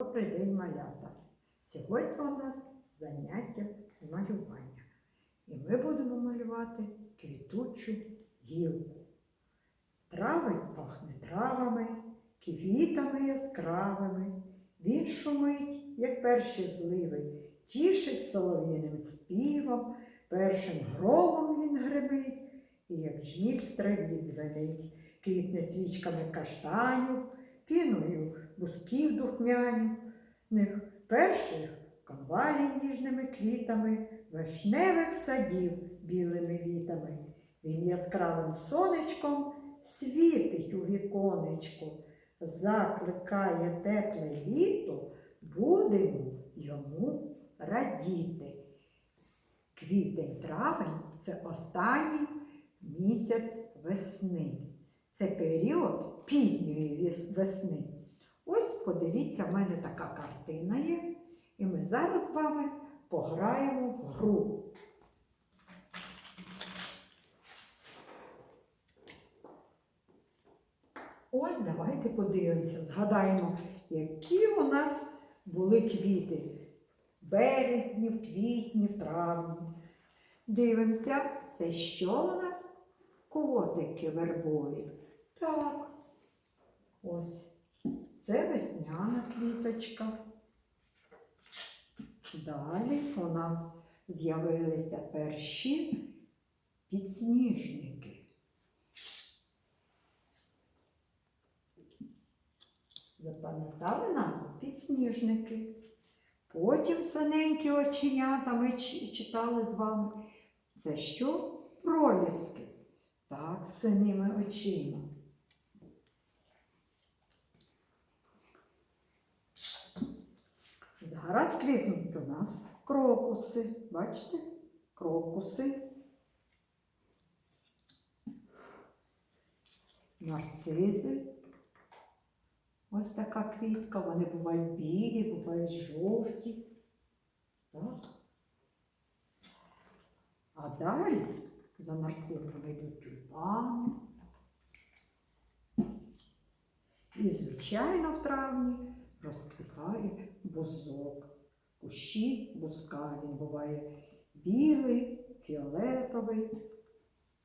Добрий день, малята! Сьогодні у нас заняття з малювання. І ми будемо малювати квітучу гілку. Травень пахне травами, квітами яскравими. Він шумить, як перші зливи, тішить солов'їним співом, першим громом він гримить, і як жміль в траві дзвенить, квітне свічками каштанів, піною бусків духмяних, перших конвалій ніжними квітами, вишневих садів білими вітами. Він яскравим сонечком світить у віконечко, закликає тепле літо, будемо йому радіти. Квітень травень це останній місяць весни. Це період пізньої весни. Ось подивіться, в мене така картина є, і ми зараз з вами пограємо в гру. Ось давайте подивимося, згадаємо, які у нас були квіти. Березні, в квітні, в травні. Дивимося, це що у нас? Котики вербові. Так. Ось. Це весняна квіточка. Далі у нас з'явилися перші підсніжники. Запам'ятали назву? Підсніжники. Потім синенькі оченята ми читали з вами. Це що? Проліски. Так, синими очима. Зараз квітнуть у нас крокуси. Бачите? Крокуси. Нарцизи. Ось така квітка. Вони бувають білі, бувають жовті. Так. А далі за нарцизами йдуть тюльпани. І, звичайно, в травні розквітає бузок. Кущі бузка. Він буває білий, фіолетовий,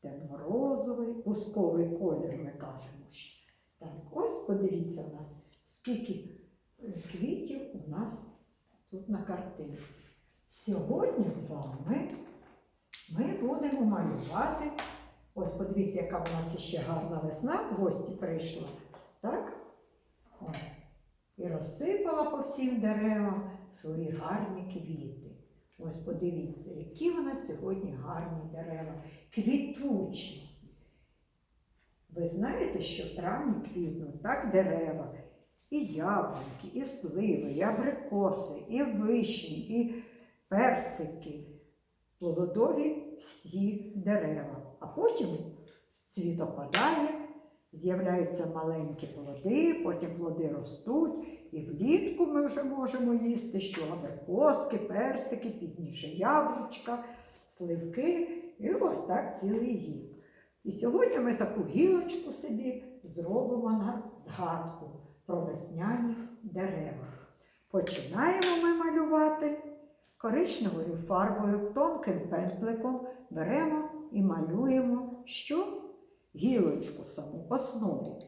темно-розовий, бузковий колір, ми кажемо ще. Так, ось подивіться у нас, скільки квітів у нас тут на картинці. Сьогодні з вами ми будемо малювати. Ось подивіться, яка у нас ще гарна весна в гості прийшла. Так? Ось. І розсипала по всім деревам свої гарні квіти. Ось подивіться, які у нас сьогодні гарні дерева, квітучі. Ви знаєте, що в травні квітнуть так дерева, і яблуки, і сливи, і абрикоси, і вишні, і персики, плодові всі дерева. А потім цвіт опадає, з'являються маленькі плоди, потім плоди ростуть, і влітку ми вже можемо їсти що абрикоски, персики, пізніше яблучка, сливки, і ось так цілий рік. І сьогодні ми таку гілочку собі зробимо на згадку про весняні дерева. Починаємо ми малювати коричневою фарбою, тонким пензликом беремо і малюємо що? Гілочку саму, основу.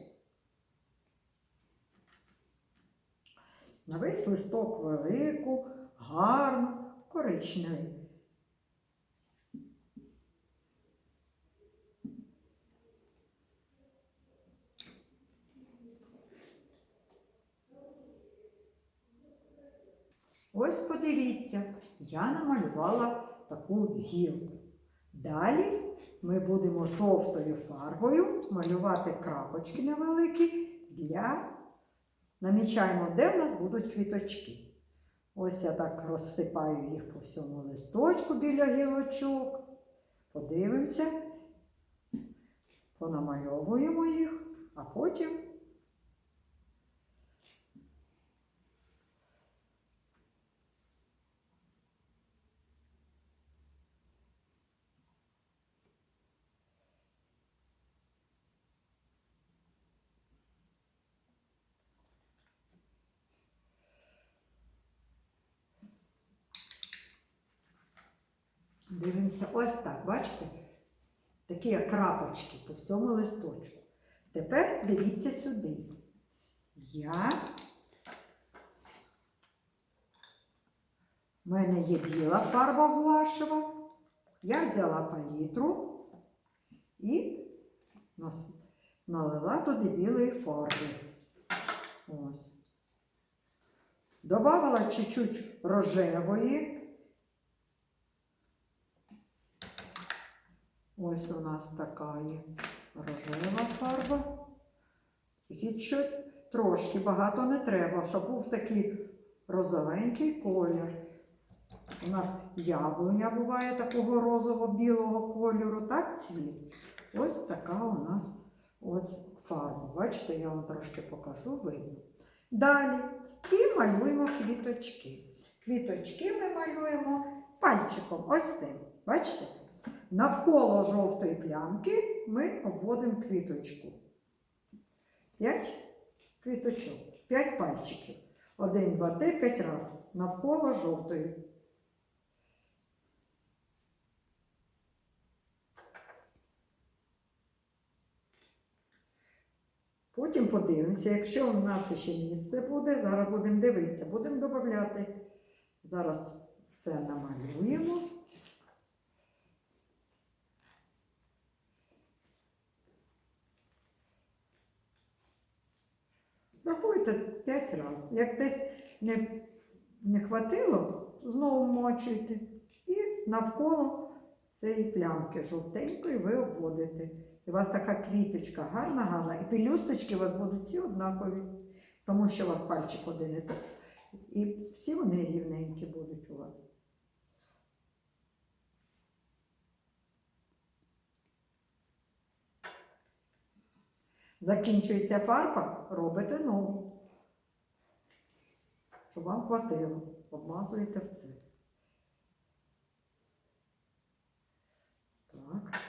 На весь листок велику, гарну, коричневий. Ось подивіться, я намалювала таку гілку. Далі ми будемо жовтою фарбою малювати крапочки невеликі для намічаємо, де в нас будуть квіточки. Ось я так розсипаю їх по всьому листочку біля гілочок. Подивимося, понамальовуємо їх, а потім Дивимося, ось так, бачите? Такі як крапочки по всьому листочку. Тепер дивіться сюди. Я. У мене є біла фарба гуашева. Я взяла палітру і налила туди білої фарби. Ось. Добавила чуть-чуть рожевої. Ось у нас така є рожева фарба. І трошки багато не треба, щоб був такий розовенький колір. У нас яблуня буває такого розово-білого кольору, так цвіт. Ось така у нас ось фарба. Бачите, я вам трошки покажу, видно. Далі і малюємо квіточки. Квіточки ми малюємо пальчиком, ось цим. Бачите? Навколо жовтої плямки ми обводимо квіточку. П'ять квіточок, п'ять пальчиків. Один, два, три, п'ять разів. Навколо жовтої. Потім подивимося, якщо у нас ще місце буде, зараз будемо дивитися, будемо додати. Зараз все намалюємо. Рахуйте 5 разів. Як десь не, не хватило, знову мочуйте. І навколо цієї плямки жовтенької ви обводите. І у вас така квіточка гарна, гарна. І пелюсточки у вас будуть всі однакові, тому що у вас пальчик один і так. І всі вони рівненькі будуть у вас. Закінчується фарба, робите нову. Щоб вам хватило. Обмазуєте все. Так.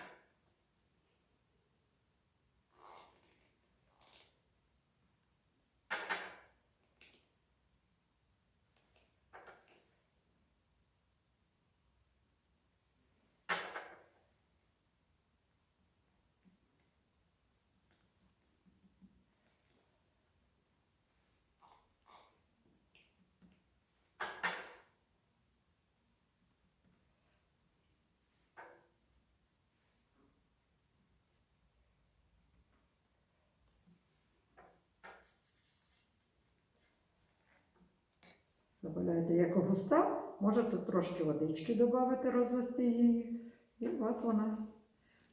Добавляєте як густа, можете трошки водички додати, розвести її. І у вас вона.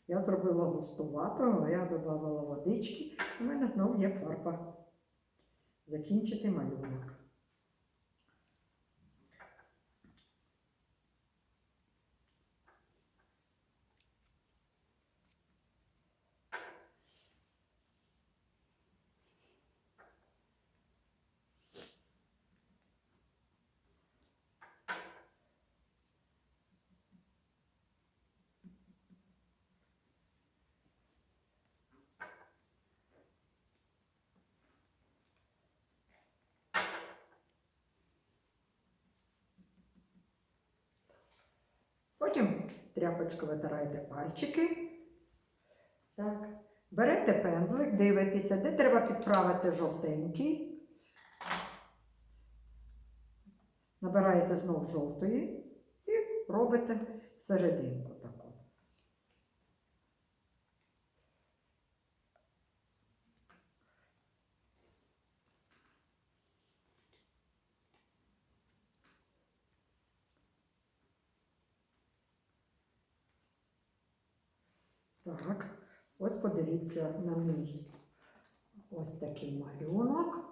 Я зробила густувато, я додавала водички, у мене знову є фарба. Закінчити малюнок. Потім тряпочку витираєте пальчики. Так. Берете пензлик, дивитеся, де треба підправити жовтенький. Набираєте знов жовтої і робите серединку таку. Так, ось подивіться на мій ось такий малюнок.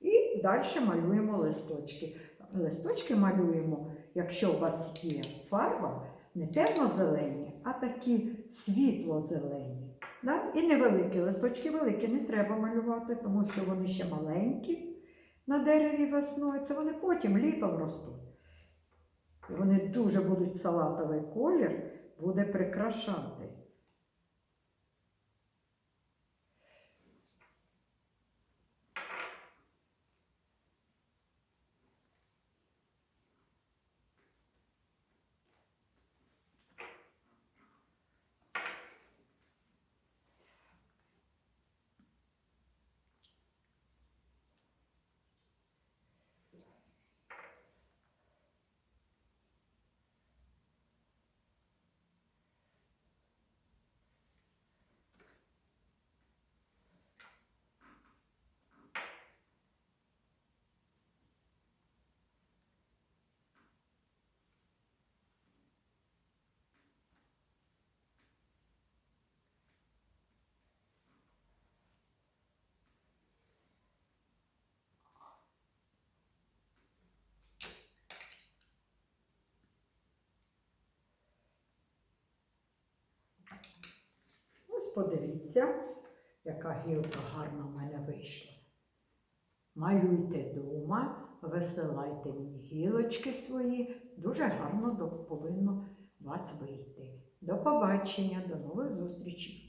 І далі малюємо листочки. Листочки малюємо, якщо у вас є фарба, не темно-зелені, а такі світло-зелені. Да? І невеликі листочки великі не треба малювати, тому що вони ще маленькі на дереві весною. Це вони потім літом ростуть. І вони дуже будуть салатовий колір, буде прикрашати. Ось подивіться, яка гілка гарна в мене вийшла. Малюйте дома, висилайте мені гілочки свої. Дуже гарно повинно вас вийти. До побачення, до нових зустрічей!